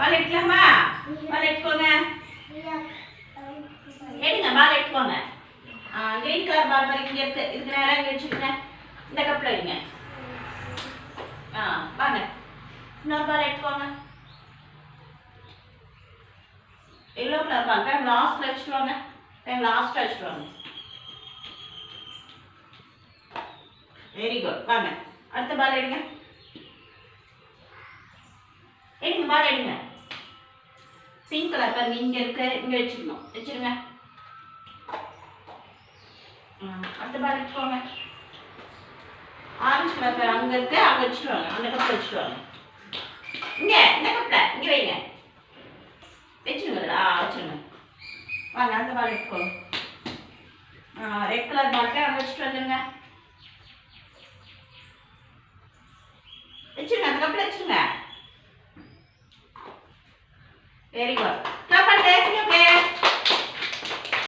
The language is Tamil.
பால் எடுக்கலாமா? பால் எடுத்துக்கோங்க எடுங்க பால் எடுத்துக்கோங்க கிரீன் கலர் பால் மாதிரி இங்கே இருக்கு. இதுக்கு நேரம் இங்கே வச்சுக்கோங்க. இந்த கப்பில் வைங்க ஆ வாங்க. இன்னொரு பால் எடுத்துக்கோங்க எல்லோ கலர் பால் டைம் லாஸ்ட்டில் வச்சுட்டு வாங்க டைம் லாஸ்ட்டில் வச்சுட்டு வாங்க வெரி குட் வாங்க. அடுத்த பால் எடுங்க. எடுங்க பால் எடுங்க. பிங்க் கலர் பாருங்க இங்க இருக்க இங்க வச்சுக்கணும் வச்சிருங்க. ம், அடுத்த பால் எடுத்துக்கோங்க ஆரஞ்சு கலர் பேர் அங்க இருக்க அங்க வச்சுட்டு வாங்க அந்த கப்பில் வச்சுட்டு வாங்க இங்க இந்த கப்பில் இங்க வைங்க. வச்சிருங்க ஆ வச்சிருங்க. வாங்க அந்த பால் எடுத்துக்கோங்க ரெட் கலர் பால்ட்டு அங்கே வச்சுட்டு வந்துருங்க. வச்சிருங்க அந்த கப்பில் வச்சிருங்க. வெரி குட் கிளாப் பண்ணுங்க சீக்கிரம்